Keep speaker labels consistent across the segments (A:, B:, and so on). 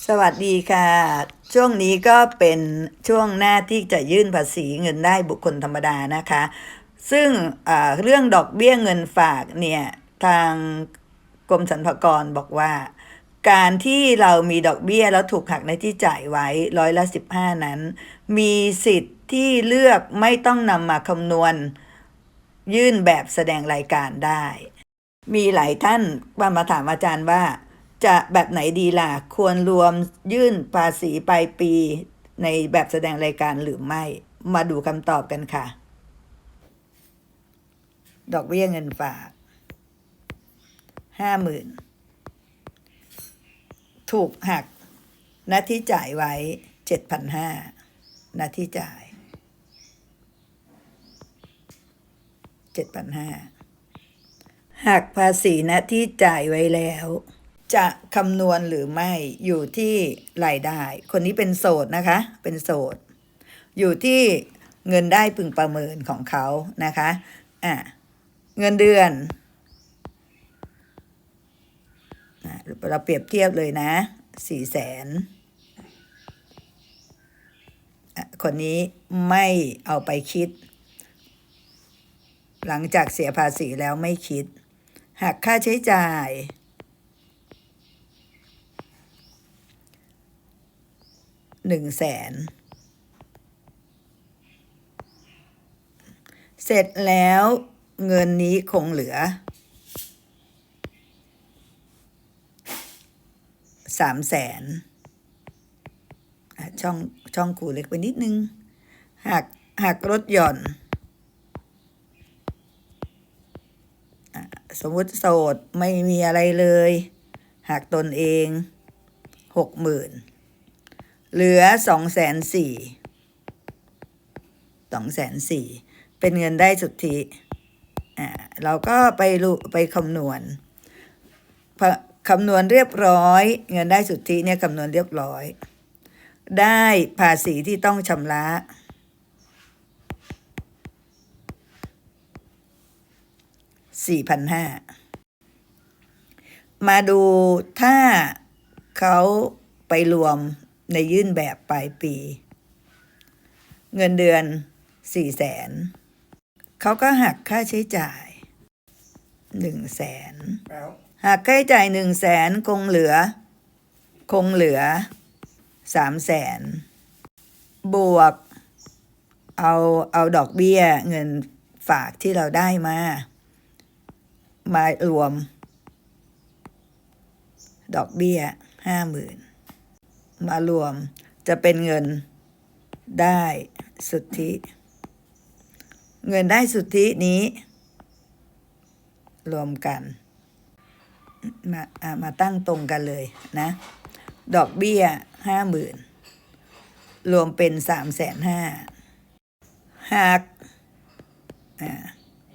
A: สวัสดีค่ะ ช่วงนี้ก็เป็นช่วงหน้าที่จะยื่นภาษีเงินได้บุคคลธรรมดานะคะ ซึ่งเรื่องดอกเบี้ยเงินฝากเนี่ยทางกรมสรรพากรบอกว่า การที่เรามีดอกเบี้ยแล้วถูกหักในที่จ่ายไว้ร้อยละสิบห้านั้น มีสิทธิ์ที่เลือกไม่ต้องนำมาคำนวณ ยื่นแบบแสดงรายการได้ มีหลายท่านมามาถามอาจารย์ว่า จะแบบไหนดีล่ะ ควรรวมยื่นภาษีปลายปีในแบบแสดงรายการหรือไม่ มาดูคำตอบกันค่ะ ดอกเบี้ยเงินฝากห้าหมื่นถูกหักหน้าที่จ่ายไว้เจ็ดพันห้าหน้าที่จ่ายเจ็ดพันห้าหักภาษีหน้าที่จ่ายไว้แล้ว จะคำนวณหรือไม่อยู่ที่รายได้ คนนี้เป็นโสดนะคะ เป็นโสด อยู่ที่เงินได้พึงประเมินของเขานะคะอะเงินเดือนอะเราเปรียบเทียบเลยนะสี่แสนคนนี้ไม่เอาไปคิด หลังจากเสียภาษีแล้วไม่คิดหักค่าใช้จ่าย หนึ่งแสนเสร็จแล้วเงินนี้คงเหลือสามแสนช่องช่องกูเล็กไปนิดนึงหักหักรถหย่อน สมมุติโสดไม่มีอะไรเลย หักตนเองหกหมื่น เหลือสองแสนสี่สองแสนสี่เป็นเงินได้สุทธิอ่าเราก็ไปไปคำนวณคำนวณเรียบร้อย เงินได้สุทธิเนี่ยคำนวณเรียบร้อย ได้ภาษีที่ต้องชำระสี่พันห้ามาดูถ้าเขาไปรวม ในยื่นแบบปลายปี เงินเดือนสี่แสนเขาก็หักค่าใช้จ่ายหนึ่งแสนหักค่าใช้จ่ายหนึ่งแสนคงเหลือ คงเหลือสามแสนบวก เอาเอาดอกเบี้ยเงินฝากที่เราได้มา มารวม ดอกเบี้ยห้าหมื่น มารวม จะเป็นเงินได้สุทธิ เงินได้สุทธินี้ รวมกัน มามาตั้งตรงกันเลยนะ ดอกเบี้ยห้าหมื่นรวมเป็นสามแสนห้าหักอ่า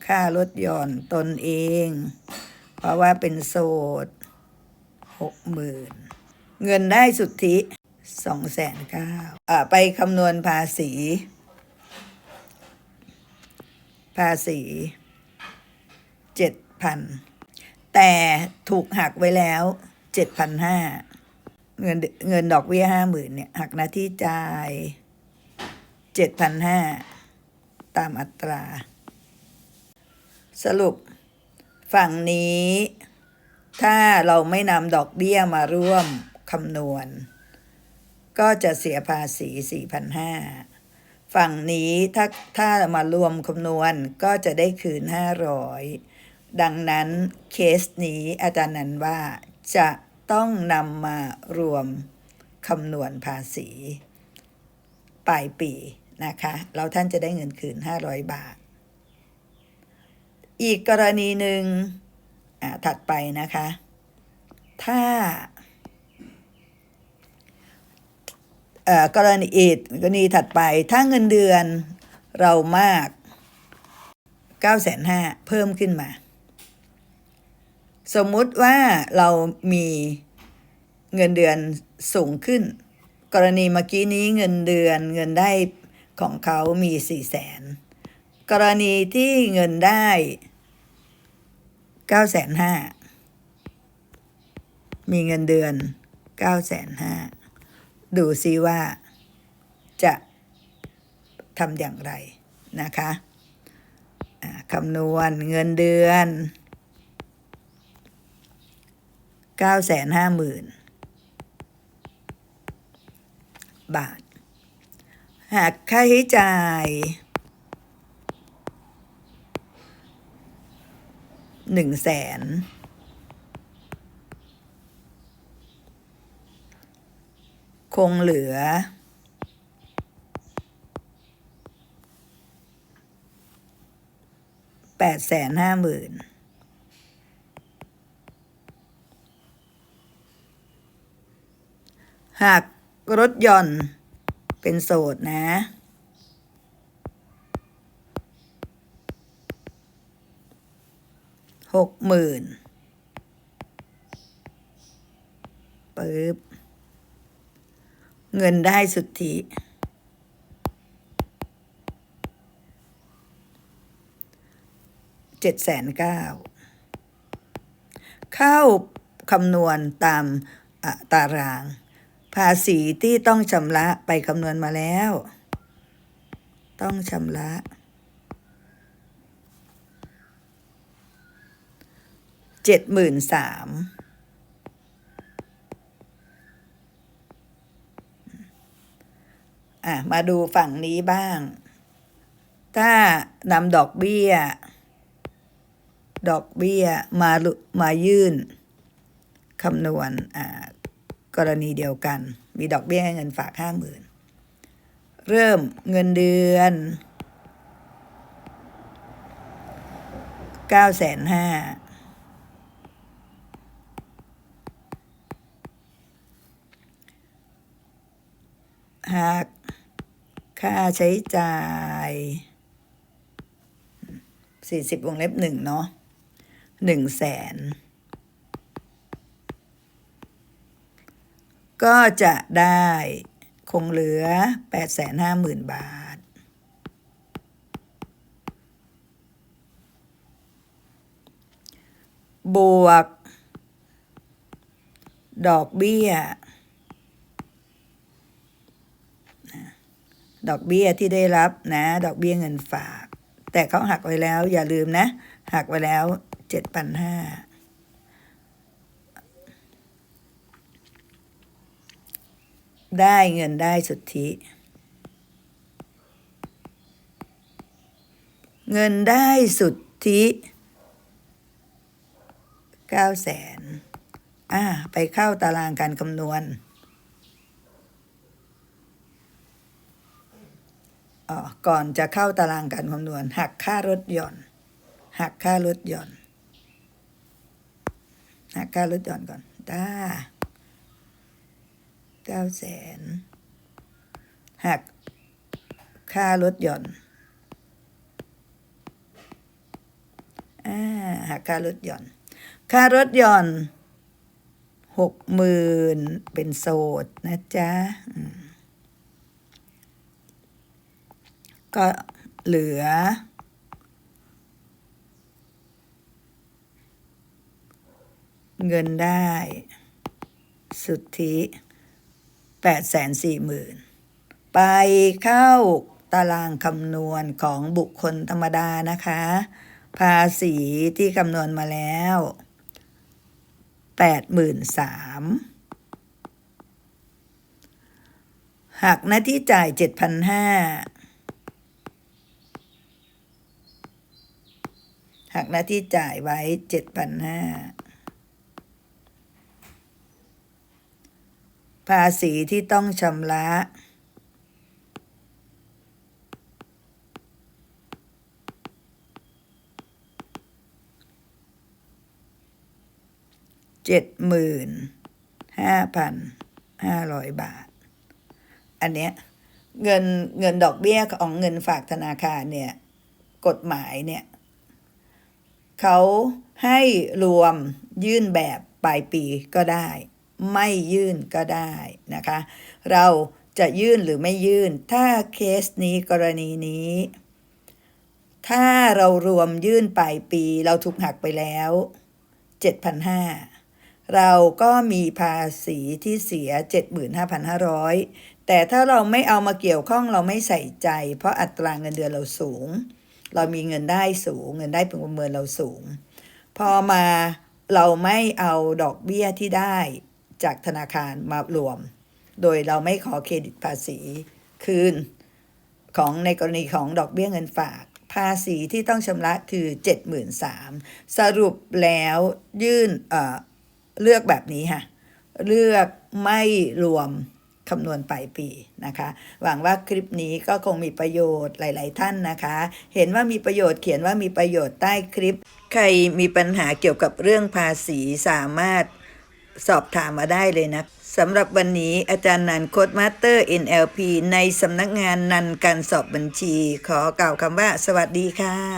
A: ค่ารถยนต์ตนเอง เพราะว่าเป็นโสดหกหมื่นเงินได้สุทธิ สองแสนเก้าไปคำนวณภาษี ภาษีเจ็ดพันแต่ถูกหักไว้แล้วเจ็ดพันห้าเงินเงินดอกเบี้ยห้าหมื่นเนี่ย หักหน้าที่จ่ายเจ็ดพันห้าตามอัตรา สรุปฝั่งนี้ ถ้าเราไม่นำดอกเบี้ยมาร่วมคำนวณ ก็จะเสียภาษี 4,500 ฝั่งนี้ถ้าถ้ามารวมคำนวณก็จะได้คืน 500 ดังนั้นเคสนี้อาจารย์นันว่าจะต้องนำมารวมคำนวณภาษี ปลายปีนะคะแล้วท่านจะได้เงินคืน 500 บาท อีกกรณีหนึ่งอ่าถัดไปนะคะ ถ้าเอ่อ กรณีอีกกรณีถัดไปถ้าเงินเดือนเรามาก9 5 0 0 0เพิ่มขึ้นมา สมมุติว่าเรามีเงินเดือนสูงขึ้น กรณีเมื่อกี้นี้เงินเดือนเงินได้ของเขามี4 0 0แสนกรณีที่เงินได้เก้าแสนห้ามีเงินเดือนเก้าแสนห้า ดูซิว่าจะทำอย่างไรนะคะคำนวณเงินเดือนเก้าแสนห้าหมื่นบาท หากค่าใช้จ่ายหนึ่งแสน คงเหลือ แปดแสนห้าหมื่นหากรถยนต์เป็นโสดนะหกหมื่นปึ๊บ เงินได้สุทธิ เจ็ดแสนเก้า เข้าคำนวณตามตาราง ภาษีที่ต้องชำระไปคำนวณมาแล้ว ต้องชำระเจ็ดหมื่นสาม อะมาดูฝั่งนี้บ้าง ถ้านำดอกเบี้ย ดอกเบี้ยมามายื่นคำนวณอ่ากรณีเดียวกัน มีดอกเบี้ยเงินฝากห้าหมื่นเริ่มเงินเดือนเก้าแสนห้าหาก ค่าใช้จ่ายสี่สิบวงเล็บหนึ่งเนาะหนึ่งแสนก็จะได้คงเหลือแปดแสนห้าหมื่นบาท บวก ดอกเบี้ย ดอกเบี้ยที่ได้รับนะ ดอกเบี้ยเงินฝาก แต่เขาหักไว้แล้ว อย่าลืมนะ หักไว้แล้วเจ็ดพันห้าได้เงินได้สุทธิ เงินได้สุทธิเก้าแสนอ่าไปเข้าตารางการคำนวณ อ๋อ ก่อนจะเข้าตารางการคำนวณ หักค่ารถยนต์หักค่ารถยนต์หักค่ารถยนต์ก่อนได้เก้าแสนหักค่ารถยนต์อ่าหักค่ารถยนต์ค่ารถยนต์หกหมื่นเป็นโสดนะจ๊ะอืม ก็เหลือ เงินได้ สุทธิแปดแสนสี่หมื่นไปเข้าตารางคำนวณของบุคคลธรรมดานะคะ ภาษีที่คำนวณมาแล้วแปดหมื่นสามหักหน้าที่จ่ายเจ็ดพันห้า หักหน้าที่จ่ายไว้เจ็ดพันห้าภาษีที่ต้องชำระเจ็ดหมื่นห้าพันห้าร้อยบาท อันเนี้ยเงินเงินดอกเบี้ยของเงินฝากธนาคารเนี่ย กฎหมายเนี่ย เขาให้รวมยื่นแบบปลายปีก็ได้ ไม่ยื่นก็ได้นะคะ เราจะยื่นหรือไม่ยื่น ถ้าเคสนี้กรณีนี้ ถ้าเรารวมยื่นปลายปีเราถูกหักไปแล้ว 7,500 เราก็มีภาษีที่เสีย 75,500 แต่ถ้าเราไม่เอามาเกี่ยวข้องเราไม่ใส่ใจ เพราะอัตราเงินเดือนเราสูง เรามีเงินได้สูง เงินได้พึงประเมินเราสูง พอมาเราไม่เอาดอกเบี้ยที่ได้จากธนาคารมารวม โดยเราไม่ขอเครดิตภาษีคืนของในกรณีของดอกเบี้ยเงินฝาก ภาษีที่ต้องชำระคือ 73,000สรุปแล้วยื่นเออเลือกแบบนี้ค่ะ เลือกไม่รวม คำนวณปลายปีนะคะ หวังว่าคลิปนี้ก็คงมีประโยชน์หลาย ๆ ท่านนะคะ เห็นว่ามีประโยชน์เขียนว่ามีประโยชน์ใต้คลิป ใครมีปัญหาเกี่ยวกับเรื่องภาษีสามารถสอบถามมาได้เลยนะสำหรับวันนี้อาจารย์นันโคดมาสเตอร์ NLP ในสำนักงานนันการสอบบัญชี ขอกล่าวคำว่า สวัสดีค่ะ